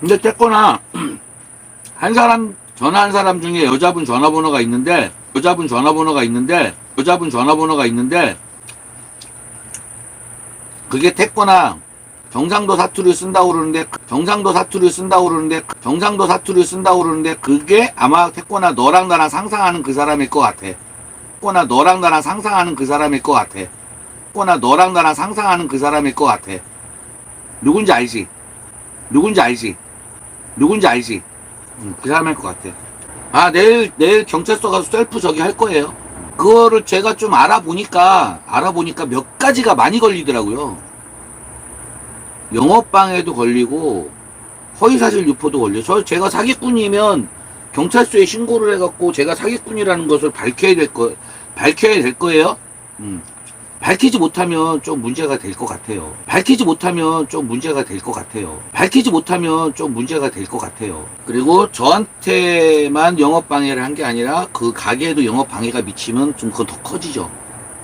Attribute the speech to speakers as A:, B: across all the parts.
A: 근데 됐거나 한 사람 전화한 사람 중에 여자분 전화번호가 있는데 여자분 전화번호가 있는데 여자분 전화번호가 있는데 그게 됐거나 경상도 사투리를 쓴다고 그러는데 경상도 사투리를 쓴다고 그러는데 경상도 사투리를 쓴다고 그러는데 그게 아마 됐거나 너랑 나랑 상상하는 그 사람일 것 같아. 됐거나 너랑 나랑 상상하는 그 사람일 것 같아. 됐거나 너랑 나랑 상상하는 그 사람일 것 같아. 누군지 알지? 누군지 알지? 누군지 알지? 음, 그 사람일 것 같아. 아, 내일, 내일 경찰서 가서 셀프 저기 할 거예요. 그거를 제가 좀 알아보니까, 알아보니까 몇 가지가 많이 걸리더라고요. 영업방해도 걸리고, 허위사실 유포도 걸려. 저, 제가 사기꾼이면 경찰서에 신고를 해갖고 제가 사기꾼이라는 것을 밝혀야 될 거, 밝혀야 될 거예요. 음. 밝히지 못하면 좀 문제가 될 것 같아요. 밝히지 못하면 좀 문제가 될 것 같아요. 밝히지 못하면 좀 문제가 될 것 같아요. 그리고 저한테만 영업 방해를 한 게 아니라 그 가게에도 영업 방해가 미치면 좀 그건 더 커지죠.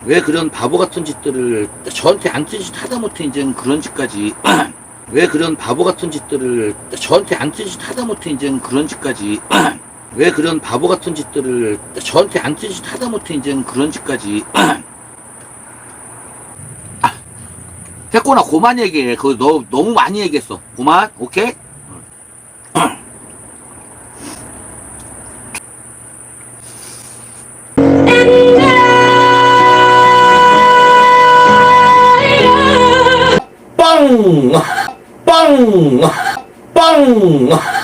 A: 왜 그런 바보 같은 짓들을 저한테 안 뜨짓 하다 못해 이제는 그런 짓까지 왜 그런 바보 같은 짓들을 저한테 안 뜨짓 하다 못해 이제는 그런 짓까지 왜 그런 바보 같은 짓들을 저한테 안 뜨짓 하다 못해 이제는 그런 짓까지 됐구나 고만 얘기해 그거 너, 너무 많이 얘기했어 고만 오케이 빵! 빵! 빵!